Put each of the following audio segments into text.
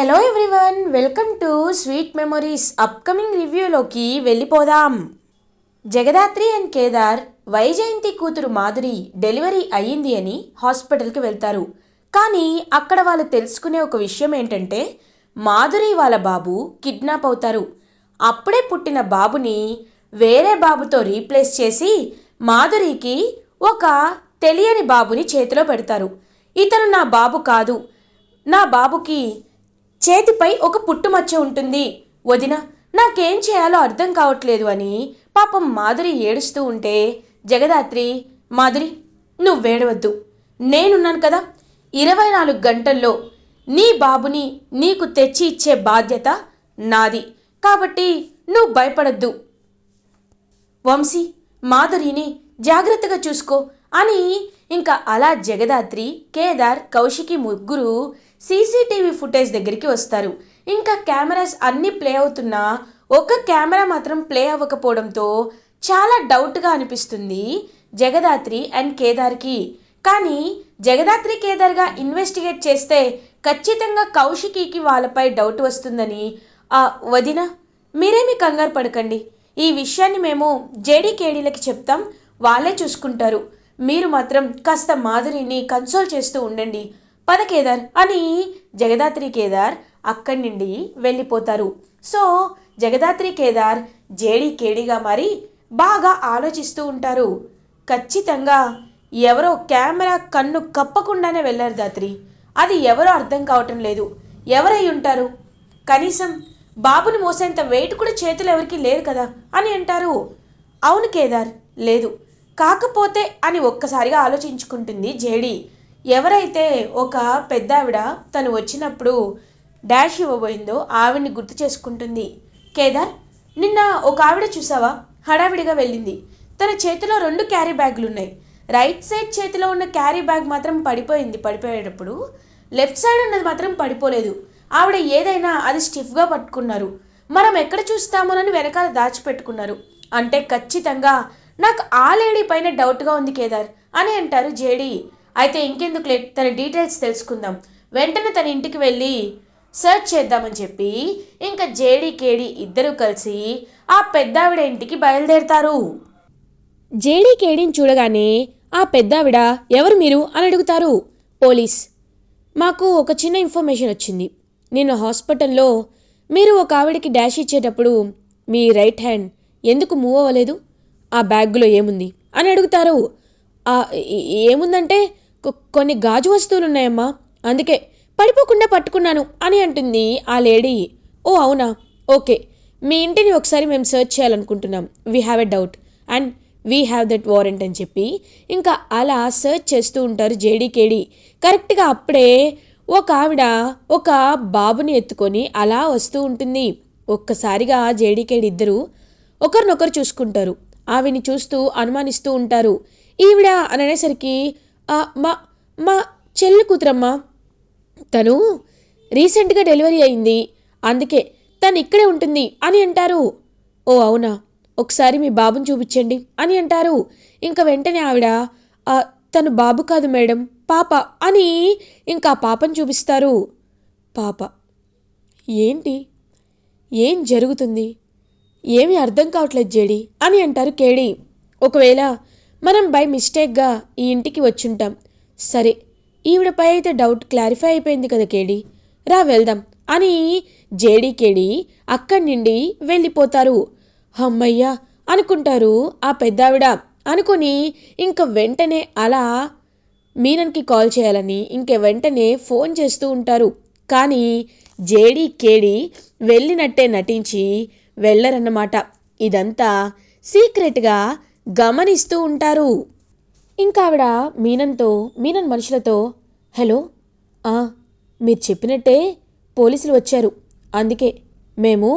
Hello everyone welcome to sweet memories upcoming రివ్యూలోకి వెళ్ళిపోదాం. Jagadhatri and Kedar Vyjayanthi కూతురు Madhuri delivery అయ్యింది అని హాస్పిటల్కి వెళ్తారు. కానీ అక్కడ వాళ్ళు తెలుసుకునే ఒక విషయం ఏంటంటే మాధురి వాళ్ళ బాబు కిడ్నాప్ అవుతారు. అప్పుడే పుట్టిన బాబుని వేరే బాబుతో రీప్లేస్ చేసి మాధురికి ఒక తెలియని బాబుని చేతిలో పెడతారు. ఇతను నా బాబు కాదు. నా బాబుకి చేతిపై ఒక పుట్టుమచ్చ ఉంటుంది. వదిన నాకేం చేయాలో అర్థం కావట్లేదు అని పాపం మాధురి ఏడుస్తూ ఉంటే జగదాత్రి మాధురి నువ్వేడవద్దు నేనున్నాను కదా. ఇరవై నాలుగు గంటల్లో నీ బాబుని నీకు తెచ్చి ఇచ్చే బాధ్యత నాది. కాబట్టి నువ్వు భయపడద్దు. వంశీ మాధురిని జాగ్రత్తగా చూసుకో అని ఇంకా అలా జగదాత్రి కేదార్ కౌశికి ముగ్గురు సీసీటీవీ ఫుటేజ్ దగ్గరికి వస్తారు. ఇంకా కెమెరాస్ అన్నీ ప్లే అవుతున్నా ఒక కెమెరా మాత్రం ప్లే అవ్వకపోవడంతో చాలా డౌట్గా అనిపిస్తుంది జగదాత్రి అండ్ కేదార్కి. కానీ జగదాత్రి కేదార్గా ఇన్వెస్టిగేట్ చేస్తే ఖచ్చితంగా కౌశికికి వాళ్ళపై డౌట్ వస్తుందని ఆ వదిన మీరేమి కంగారు పడకండి. ఈ విషయాన్ని మేము జేడీకేడీలకి చెప్తాం వాళ్ళే చూసుకుంటారు. మీరు మాత్రం కాస్త మాధురిని కన్సోల్ చేస్తూ ఉండండి. పద కేదార్ అని జగదాత్రి కేదార్ అక్కడి నుండి వెళ్ళిపోతారు. సో జగదాత్రి కేదార్ జేడీ కేడీగా మారి బాగా ఆలోచిస్తూ ఉంటారు. ఖచ్చితంగా ఎవరో కెమెరా కన్ను కప్పకుండానే వెళ్ళారు దాత్రి. అది ఎవరో అర్థం కావటం లేదు. ఎవరై ఉంటారు? కనీసం బాబుని మోసేంత వెయిట్ కూడా చేతులు ఎవరికి లేరు కదా అని అంటారు. అవును కేదార్ లేదు. కాకపోతే అని ఒక్కసారిగా ఆలోచించుకుంటుంది జేడి. ఎవరైతే ఒక పెద్ద ఆవిడ తను వచ్చినప్పుడు డాష్ ఇవ్వబోయిందో ఆవిడ్ని గుర్తు చేసుకుంటుంది. కేదార్ నిన్న ఒక ఆవిడ చూసావా? హడావిడిగా వెళ్ళింది. తన చేతిలో రెండు క్యారీ బ్యాగులు ఉన్నాయి రైట్ సైడ్ చేతిలో ఉన్న క్యారీ బ్యాగ్ మాత్రం పడిపోయింది. పడిపోయేటప్పుడు లెఫ్ట్ సైడ్ ఉన్నది మాత్రం పడిపోలేదు. ఆవిడ ఏదైనా అది స్టిఫ్గా పట్టుకున్నారు. మనం ఎక్కడ చూస్తామోనని వెనకాల దాచిపెట్టుకున్నారు. అంటే ఖచ్చితంగా నాకు ఆ లేడీ పైన డౌట్గా ఉంది కేదార్ అని అంటారు జేడీ. అయితే ఇంకెందుకు తన డీటెయిల్స్ తెలుసుకుందాం. వెంటనే తన ఇంటికి వెళ్ళి సెర్చ్ చేద్దామని చెప్పి ఇంకా జేడీ కేడి ఇద్దరూ కలిసి ఆ పెద్దావిడ ఇంటికి బయలుదేరతారు. జేడీ కేడీని చూడగానే ఆ పెద్దావిడ ఎవరు మీరు? అని అడుగుతారు. పోలీస్ మాకు ఒక చిన్న ఇన్ఫర్మేషన్ వచ్చింది. నేను హాస్పిటల్లో మీరు ఒక ఆవిడకి డాష్ ఇచ్చేటప్పుడు మీ రైట్ హ్యాండ్ ఎందుకు మూవ్ అవ్వలేదు? ఆ బ్యాగ్లో ఏముంది? అని అడుగుతారు. ఏముందంటే కొన్ని గాజు వస్తువులు ఉన్నాయమ్మా అందుకే పడిపోకుండా పట్టుకున్నాను అని అంటుంది ఆ లేడీ. ఓ అవునా? ఓకే. మీ ఇంటిని ఒకసారి మేము సెర్చ్ చేయాలనుకుంటున్నాం. We have a doubt. And we have that warrant అని చెప్పి. ఇంకా అలా సెర్చ్ చేస్తూ ఉంటారు జేడీకేడి కరెక్ట్గా అప్పుడే ఒక ఆవిడ ఒక బాబుని ఎత్తుకొని అలా వస్తూ ఉంటుంది. ఒక్కసారిగా జేడీకేడి ఇద్దరు ఒకరినొకరు చూసుకుంటారు. ఆవిని చూస్తూ అనుమానిస్తూ ఉంటారు. ఈవిడ అని అనేసరికి మా మా చెల్లి కూతురమ్మా. తను రీసెంట్గా డెలివరీ అయింది. అందుకే తను ఇక్కడే ఉంటుంది అని అంటారు. ఓ అవునా? ఒకసారి మీ బాబుని చూపించండి అని అంటారు. ఇంకా వెంటనే ఆవిడ తను బాబు కాదు మేడం పాప అని ఇంకా పాపను చూపిస్తారు. పాప ఏంటి? ఏం జరుగుతుంది? ఏమీ అర్థం కావట్లేదు జేడి అని అంటారు కేడి. ఒకవేళ మనం బై మిస్టేక్గా ఈ ఇంటికి వచ్చుంటాం. సరే ఈవిడపై అయితే డౌట్ క్లారిఫై అయిపోయింది కదా కేడి. రా వెళ్దాం అని జేడి కేడి అక్కడి నుండి వెళ్ళిపోతారు. అమ్మయ్యా అనుకుంటారు ఆ పెద్దావిడ. అనుకొని ఇంక వెంటనే అలా మీనన్కి కాల్ చేయాలని ఇంక వెంటనే ఫోన్ చేస్తూ ఉంటారు. కానీ జేడి కేడి వెళ్ళినట్టే నటించి వెళ్ళరన్నమాట ఇదంతా సీక్రెట్గా గమనిస్తూ ఉంటారు. ఇంకా ఆవిడ మీనన్తో మీనన్ మనుషులతో హలో మీరు చెప్పినట్టే పోలీసులు వచ్చారు. అందుకే మేము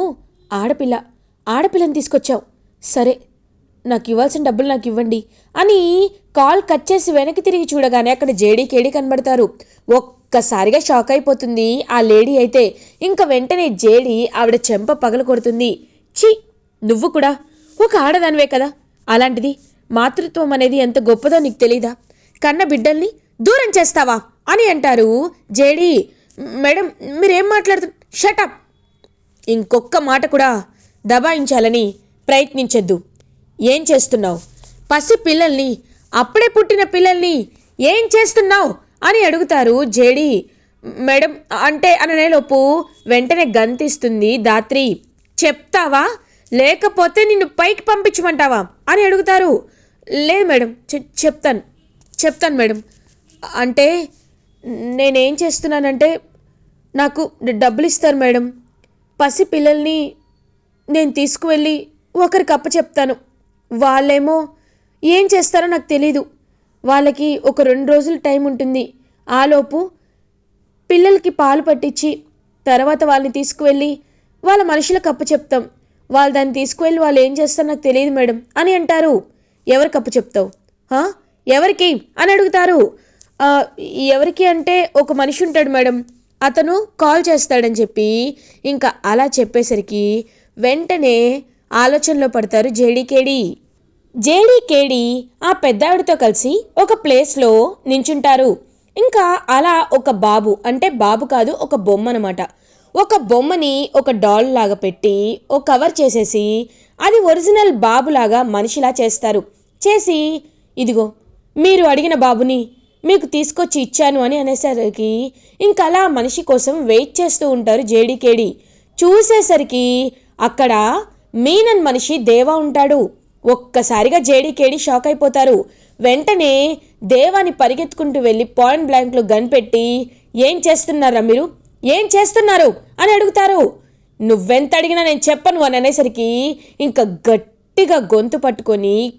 ఆడపిల్ల ఆడపిల్లని తీసుకొచ్చాం. సరే నాకు ఇవ్వాల్సిన డబ్బులు నాకు ఇవ్వండి అని కాల్ కట్ చేసి వెనక్కి తిరిగి చూడగానే అక్కడ జేడీ కేడీ కనబడతారు. ఒక్కసారిగా షాక్ అయిపోతుంది ఆ లేడీ అయితే. ఇంకా వెంటనే జేడీ ఆవిడ చెంప పగల కొడుతుంది ఛీ నువ్వు కూడా. ఒక ఆడదానివే కదా. అలాంటిది మాతృత్వం అనేది ఎంత గొప్పదో నీకు తెలీదా? కన్న బిడ్డల్ని దూరం చేస్తావా అని అంటారు జేడీ. మేడం మీరేం మాట్లాడుతున్నారు షటప్ ఇంకొక్క మాట కూడా దబాయించాలని ప్రయత్నించొద్దు. ఏం చేస్తున్నావు? పసి పిల్లల్ని అప్పుడే పుట్టిన పిల్లల్ని ఏం చేస్తున్నావు? అని అడుగుతారు జేడి. మేడం అంటే అననేలోపు వెంటనే గంతిస్తుంది దాత్రి చెప్తావా? లేకపోతే నిన్ను పైకి పంపించమంటావా? అని అడుగుతారు. లేదు మేడం చెప్తాను. చెప్తాను మేడం. అంటే నేనేం చేస్తున్నానంటే నాకు డబ్బులు ఇస్తారు మేడం. పసి పిల్లల్ని నేను తీసుకువెళ్ళి ఒకరికి అప్ప చెప్తాను వాళ్ళేమో ఏం చేస్తారో నాకు తెలీదు. వాళ్ళకి ఒక రెండు రోజులు టైం ఉంటుంది. ఆలోపు పిల్లలకి పాలు పట్టించి తర్వాత వాళ్ళని తీసుకువెళ్ళి వాళ్ళ మనుషులకు అప్పు చెప్తాం. వాళ్ళు దాన్ని తీసుకువెళ్ళి వాళ్ళు ఏం చేస్తారో నాకు తెలియదు మేడం. అని అంటారు. ఎవరికి అప్పు చెప్తావు? ఎవరికి? అని అడుగుతారు. ఎవరికి అంటే ఒక మనిషి ఉంటాడు మేడం. అతను కాల్ చేస్తాడని చెప్పి ఇంకా అలా చెప్పేసరికి వెంటనే ఆలోచనలో పడతారు జేడీకేడి. జేడీకేడి ఆ పెద్దావిడతో కలిసి ఒక ప్లేస్లో నించుంటారు. ఇంకా అలా ఒక బాబు అంటే బాబు కాదు ఒక బొమ్మ అనమాట ఒక బొమ్మని ఒక డాల్ లాగా పెట్టి ఒక కవర్ చేసేసి అది ఒరిజినల్ బాబులాగా మనిషిలా చేస్తారు. చేసి ఇదిగో మీరు అడిగిన బాబుని మీకు తీసుకొచ్చి ఇచ్చాను అని అనేసరికి ఇంకా అలా మనిషి కోసం వెయిట్ చేస్తూ ఉంటారు జేడీకేడి. చూసేసరికి అక్కడ మీనన్ మనిషి దేవా ఉంటాడు. ఒక్కసారిగా జేడీకేడి షాక్ అయిపోతారు. వెంటనే దేవాని పరిగెత్తుకుంటూ వెళ్ళి పాయింట్ బ్లాంక్లో గన్ పెట్టి ఏం చేస్తున్నారా మీరు? ఏం చేస్తున్నారు? అని అడుగుతారు. నువ్వెంత అడిగినా నేను చెప్పను అని అనేసరికి ఇంకా గట్టిగా గొంతు పట్టుకొని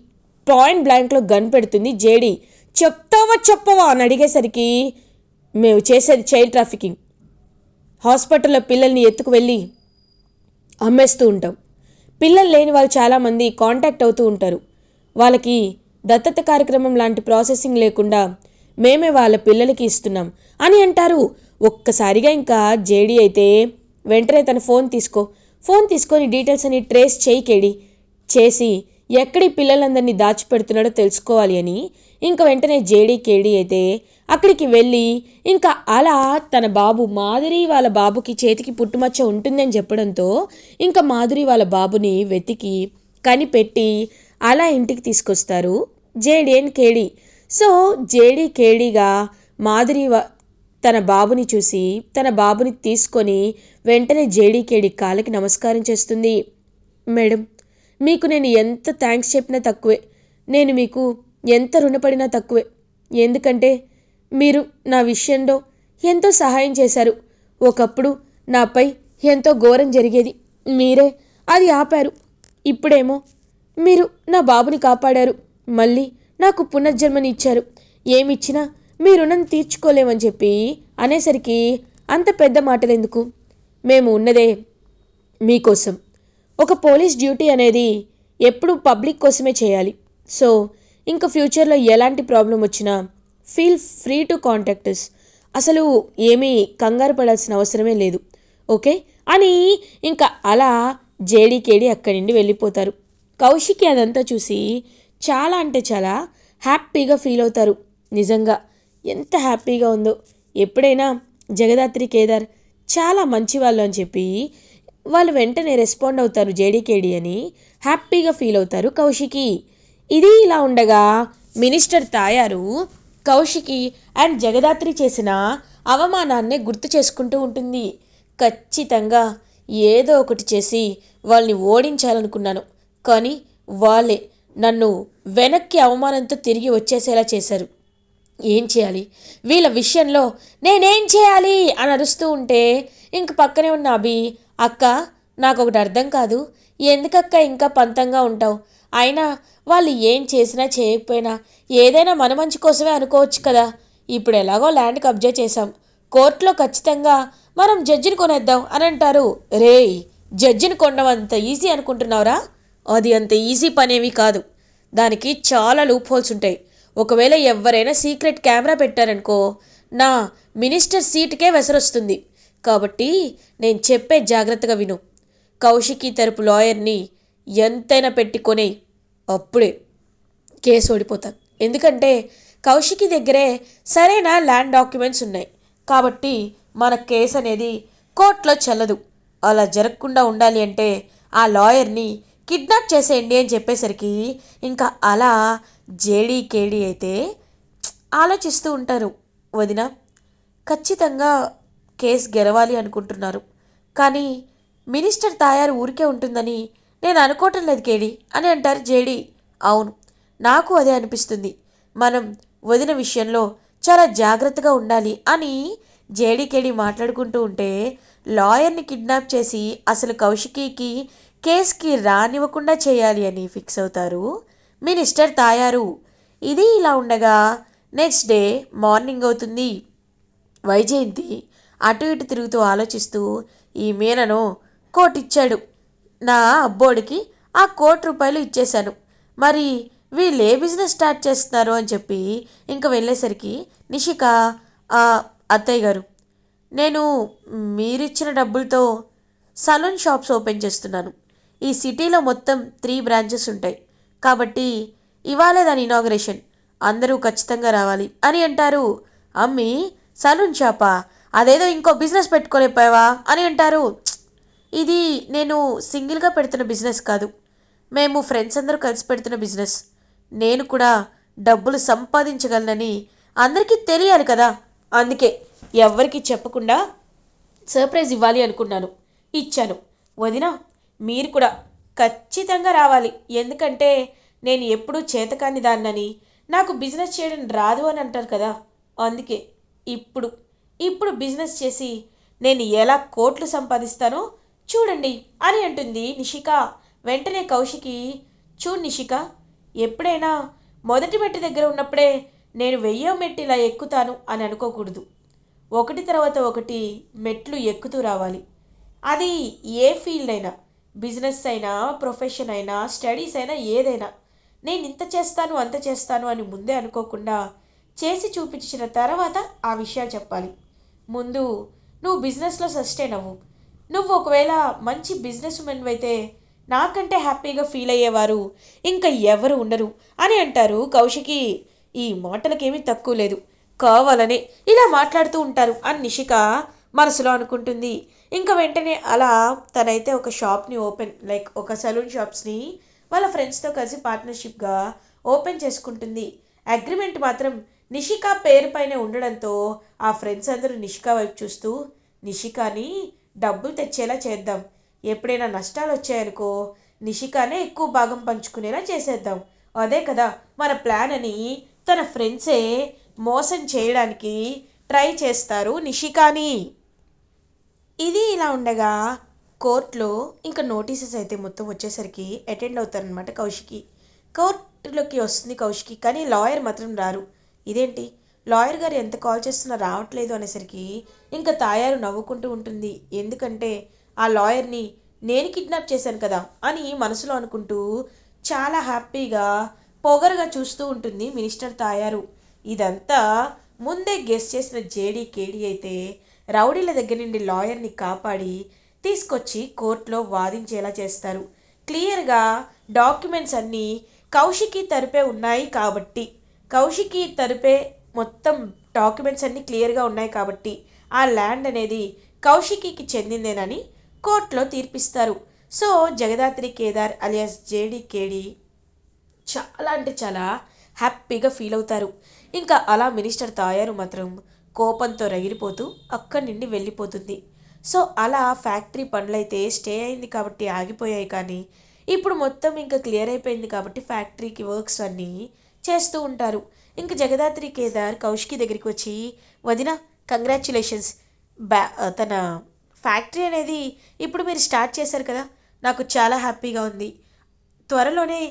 పాయింట్ బ్లాంక్లో గన్ పెడుతుంది జేడి. చెప్తావా చెప్పవా అని అడిగేసరికి మేము చేసేది చైల్డ్ ట్రాఫికింగ్. హాస్పిటల్లో పిల్లల్ని ఎత్తుకు వెళ్ళి అమ్మేస్తూ ఉంటాం. పిల్లలు లేని వాళ్ళు చాలామంది కాంటాక్ట్ అవుతూ ఉంటారు. వాళ్ళకి దత్తత కార్యక్రమం లాంటి ప్రాసెసింగ్ లేకుండా మేమే వాళ్ళ పిల్లలకి ఇస్తున్నాం అని అంటారు. ఒక్కసారిగా ఇంకా జేడీ అయితే వెంటనే తన ఫోన్ తీసుకో. ఫోన్ తీసుకొని డీటెయిల్స్ అని ట్రేస్ చేయి కేడి. చేసి ఎక్కడి పిల్లలందరినీ దాచిపెడుతున్నాడో తెలుసుకోవాలి అని ఇంకా వెంటనే జేడీ కేడీ అయితే అక్కడికి వెళ్ళి ఇంకా అలా తన బాబు మాధురి వాళ్ళ బాబుకి చేతికి పుట్టుమచ్చ ఉంటుందని చెప్పడంతో ఇంకా మాధురి వాళ్ళ బాబుని వెతికి కనిపెట్టి అలా ఇంటికి తీసుకొస్తారు జేడీ అండ్ కేడీ. సో జేడీ కేడీగా మాధురి వా- తన బాబుని చూసి తన బాబుని తీసుకొని వెంటనే జేడీకేడి కాళ్ళకి నమస్కారం చేస్తుంది. మేడం మీకు నేను ఎంత థ్యాంక్స్ చెప్పినా తక్కువే. నేను మీకు ఎంత రుణపడినా తక్కువే. ఎందుకంటే మీరు నా విషయంలో ఎంతో సహాయం చేశారు. ఒకప్పుడు నాపై ఎంతో ఘోరం జరిగేది. మీరే అది ఆపారు. ఇప్పుడేమో మీరు నా బాబుని కాపాడారు. మళ్ళీ నాకు పునర్జన్మని ఇచ్చారు ఏమిచ్చినా మీ రుణం తీర్చుకోలేమని చెప్పి అనేసరికి అంత పెద్ద మాటలు ఎందుకు మేము ఉన్నదే మీకోసం. ఒక పోలీస్ డ్యూటీ అనేది ఎప్పుడు పబ్లిక్ కోసమే చేయాలి. సో ఇంకా ఫ్యూచర్లో ఎలాంటి ప్రాబ్లం వచ్చినా ఫీల్ ఫ్రీ టు కాంటాక్టస్ అసలు ఏమీ కంగారు పడాల్సిన అవసరమే లేదు. ఓకే? అని ఇంకా అలా జేడీకేడి అక్కడి నుండి వెళ్ళిపోతారు. కౌశికి అదంతా చూసి చాలా అంటే చాలా హ్యాపీగా ఫీల్ అవుతారు. నిజంగా ఎంత హ్యాపీగా ఉందో. ఎప్పుడైనా జగదాత్రి కేదార్ చాలా మంచి వాళ్ళు అని చెప్పి వాళ్ళు వెంటనే రెస్పాండ్ అవుతారు జేడీకేడి అని. హ్యాపీగా ఫీల్ అవుతారు కౌశికి. ఇది ఇలా ఉండగా మినిస్టర్ తాయారు కౌశికి అండ్ జగదాత్రి చేసిన అవమానాన్ని గుర్తు చేసుకుంటూ ఉంటుంది. ఖచ్చితంగా ఏదో ఒకటి చేసి వాళ్ళని ఓడించాలనుకున్నాను. కానీ వాళ్ళే నన్ను వెనక్కి అవమానంతో తిరిగి వచ్చేసేలా చేశారు. ఏం చేయాలి? వీళ్ళ విషయంలో నేనేం చేయాలి? అని అరుస్తూ ఉంటే ఇంక పక్కనే ఉన్న అభి అక్క నాకు ఒకటి అర్థం కాదు. ఎందుకక్క ఇంకా పంతంగా ఉంటావు? అయినా వాళ్ళు ఏం చేసినా చేయకపోయినా ఏదైనా మన మంచి కోసమే అనుకోవచ్చు కదా. ఇప్పుడు ఎలాగో ల్యాండ్ కబ్జా చేశాం. కోర్టులో ఖచ్చితంగా మనం జడ్జిని కొనేద్దాం అని అంటారు. రేయ్ జడ్జిని కొనడం అంత ఈజీ అనుకుంటున్నావురా? అది అంత ఈజీ పనేవి కాదు. దానికి చాలా లూప్ హోల్స్ ఉంటాయి. ఒకవేళ ఎవరైనా సీక్రెట్ కెమెరా పెట్టారనుకో నా మినిస్టర్ సీట్కే వెసరొస్తుంది. కాబట్టి నేను చెప్పే జాగ్రత్తగా విను. కౌశికి తరపు లాయర్ని ఎంతైనా పెట్టుకొనే అప్పుడే కేసు ఓడిపోతాను. ఎందుకంటే కౌశికి దగ్గరే సరైన ల్యాండ్ డాక్యుమెంట్స్ ఉన్నాయి. కాబట్టి మన కేసు అనేది కోర్టులో చెల్లదు. అలా జరగకుండా ఉండాలి అంటే ఆ లాయర్ని కిడ్నాప్ చేసేయండి అని చెప్పేసరికి ఇంకా అలా జేడీ కేడీ అయితే ఆలోచిస్తూ ఉంటారు వదిన. ఖచ్చితంగా కేసు గెలవాలి అనుకుంటున్నారు. కానీ మినిస్టర్ తాయారు ఊరికే ఉంటుందని నేను అనుకోవటం లేదు కేడీ అని అంటారు జేడీ. అవును నాకు అదే అనిపిస్తుంది. మనం వదిన విషయంలో చాలా జాగ్రత్తగా ఉండాలి అని జేడీకేడి మాట్లాడుకుంటూ ఉంటే లాయర్ని కిడ్నాప్ చేసి అసలు కౌశికీకి కేసుకి రానివ్వకుండా చేయాలి అని ఫిక్స్ అవుతారు మినిస్టర్ తాయారు. ఇది ఇలా ఉండగా నెక్స్ట్ డే మార్నింగ్ అవుతుంది. వైజయంతి అటు ఇటు తిరుగుతూ ఆలోచిస్తూ ఈ మీనను కోట్ ఇచ్చాడు నా అబ్బోడికి ఆ కోటి రూపాయలు ఇచ్చేశాను. మరి వీళ్ళు ఏ బిజినెస్ స్టార్ట్ చేస్తున్నారు అని చెప్పి ఇంకా వెళ్ళేసరికి నిషిక "ఆ, అత్తయ్య గారు నేను మీరిచ్చిన డబ్బులతో సలూన్ షాప్స్ ఓపెన్ చేస్తున్నాను. ఈ సిటీలో మొత్తం త్రీ బ్రాంచెస్ ఉంటాయి. కాబట్టి ఇవాళే దాని ఇనాగ్రేషన్. అందరూ ఖచ్చితంగా రావాలి. అని అంటారు అమ్మి సలూన్ షాపా? అదేదో ఇంకో బిజినెస్ పెట్టుకోలేకపోయావా? అని అంటారు. ఇది నేను సింగిల్గా పెడుతున్న బిజినెస్ కాదు. మేము ఫ్రెండ్స్ అందరూ కలిసి పెడుతున్న బిజినెస్. నేను కూడా డబ్బులు సంపాదించగలనని అందరికీ తెలియాలి కదా. అందుకే ఎవ్వరికీ చెప్పకుండా సర్ప్రైజ్ ఇవ్వాలి అనుకున్నాను. ఇచ్చాను. వదినా మీరు కూడా ఖచ్చితంగా రావాలి. ఎందుకంటే నేను ఎప్పుడూ చేతకాని దాన్నని. నాకు బిజినెస్ చేయడం రాదు అని అంటారు కదా. అందుకే ఇప్పుడు ఇప్పుడు బిజినెస్ చేసి నేను ఎలా కోట్లు సంపాదిస్తానో చూడండి అని అంటుంది నిషిక. వెంటనే కౌశికి చూడు నిషిక ఎప్పుడైనా మొదటి మెట్టు దగ్గర ఉన్నప్పుడే నేను వెయ్యో మెట్టు ఇలా ఎక్కుతాను అని అనుకోకూడదు. ఒకటి తర్వాత ఒకటి మెట్లు ఎక్కుతూ రావాలి. అది ఏ ఫీల్డ్ అయినా. బిజినెస్ అయినా ప్రొఫెషన్ అయినా స్టడీస్ అయినా ఏదైనా. నేను ఇంత చేస్తాను అంత చేస్తాను అని ముందే అనుకోకుండా చేసి చూపించిన తర్వాత ఆ విషయాలు చెప్పాలి. ముందు నువ్వు బిజినెస్లో సస్టైన్ అవ్వు. నువ్వు ఒకవేళ మంచి బిజినెస్ అయితే నాకంటే హ్యాపీగా ఫీల్ అయ్యేవారు ఇంకా ఎవరు ఉండరు అని అంటారు కౌశికి. ఈ మాటలకేమీ తక్కువ లేదు. కావాలనే ఇలా మాట్లాడుతూ ఉంటారు అని నిషిక మనసులో అనుకుంటుంది. ఇంకా వెంటనే అలా తనైతే ఒక షాప్ని ఓపెన్ లైక్ ఒక సలూన్ షాప్స్ని వాళ్ళ ఫ్రెండ్స్తో కలిసి పార్ట్నర్షిప్గా ఓపెన్ చేసుకుంటుంది. అగ్రిమెంట్ మాత్రం నిషిక పేరు పైన ఉండడంతో ఆ ఫ్రెండ్స్ అందరూ నిషిక వైపు చూస్తూ నిషికాని డబ్బులు తెచ్చేలా చేద్దాం. ఎప్పుడైనా నష్టాలు వచ్చాయనుకో నిషికానే ఎక్కువ భాగం పంచుకునేలా చేసేద్దాం. అదే కదా మన ప్లాన్ అని తన ఫ్రెండ్సే మోసం చేయడానికి ట్రై చేస్తారు నిషికాని. ఇది ఇలా ఉండగా కోర్టులో ఇంకా నోటీసెస్ అయితే మొత్తం వచ్చేసరికి అటెండ్ అవుతారనమాట కౌశికి. కోర్టులోకి వస్తుంది కౌశికి కానీ లాయర్ మాత్రం రారు. ఇదేంటి? లాయర్ గారు ఎంత కాల్ చేస్తున్నా రావట్లేదు అనేసరికి ఇంకా తాయారు నవ్వుకుంటూ ఉంటుంది. ఎందుకంటే ఆ లాయర్ని నేను కిడ్నాప్ చేశాను కదా అని మనసులో అనుకుంటూ చాలా హ్యాపీగా పొగరుగా చూస్తూ ఉంటుంది మినిస్టర్ తాయారు. ఇదంతా ముందే గెస్ చేసిన జేడీ కేడీ అయితే రౌడీల దగ్గర నుండి లాయర్ని కాపాడి తీసుకొచ్చి కోర్టులో వాదించేలా చేస్తారు. క్లియర్గా డాక్యుమెంట్స్ అన్నీ కౌశికి తరపే ఉన్నాయి కాబట్టి కౌశికి తరపే మొత్తం డాక్యుమెంట్స్ అన్నీ క్లియర్గా ఉన్నాయి కాబట్టి ఆ ల్యాండ్ అనేది కౌశికికి చెందిందేనని కోర్టులో తీర్పిస్తారు. So Jagadhatri Kedar alias JD కేడి చాలా అంటే చాలా హ్యాపీగా ఫీల్ అవుతారు. ఇంకా అలా మినిస్టర్ తాయారు మాత్రం కోపంతో రగిలిపోతూ అక్కడి నుండి వెళ్ళిపోతుంది. సో అలా ఫ్యాక్టరీ పనులైతే స్టే అయింది కాబట్టి ఆగిపోయాయి కానీ ఇప్పుడు మొత్తం ఇంకా క్లియర్ అయిపోయింది కాబట్టి ఫ్యాక్టరీకి వర్క్స్ అన్నీ చేస్తూ ఉంటారు. ఇంకా జగదాత్రి కేదార్ కౌశికి దగ్గరికి వచ్చి వదిన కంగ్రాచులేషన్స్ బ్యా తన ఫ్యాక్టరీ అనేది ఇప్పుడు మీరు స్టార్ట్ చేశారు కదా నాకు చాలా హ్యాపీగా ఉంది. త్వరలోనే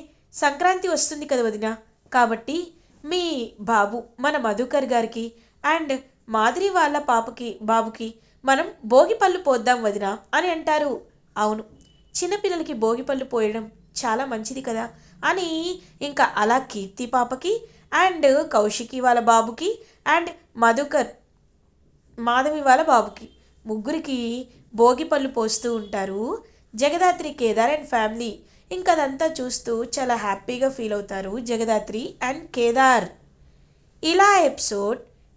సంక్రాంతి వస్తుంది కదా వదిన. కాబట్టి మీ బాబు మన మధుకర్ గారికి అండ్ మాదిరి వాళ్ళ పాపకి బాబుకి మనం భోగిపళ్ళు పోద్దాం వదిన అని అంటారు. అవును చిన్నపిల్లలకి భోగిపళ్ళు పోయడం చాలా మంచిది కదా అని ఇంకా అలా కీర్తి పాపకి అండ్ కౌశికి వాళ్ళ బాబుకి అండ్ మధుకర్ మాధవి వాళ్ళ బాబుకి ముగ్గురికి భోగి పళ్ళు పోస్తూ ఉంటారు. జగదాత్రి కేదార్ అండ్ ఫ్యామిలీ ఇంకా అదంతా చూస్తూ చాలా హ్యాపీగా ఫీల్ అవుతారు జగదాత్రి అండ్ కేదార్. ఇలా ఎపిసోడ్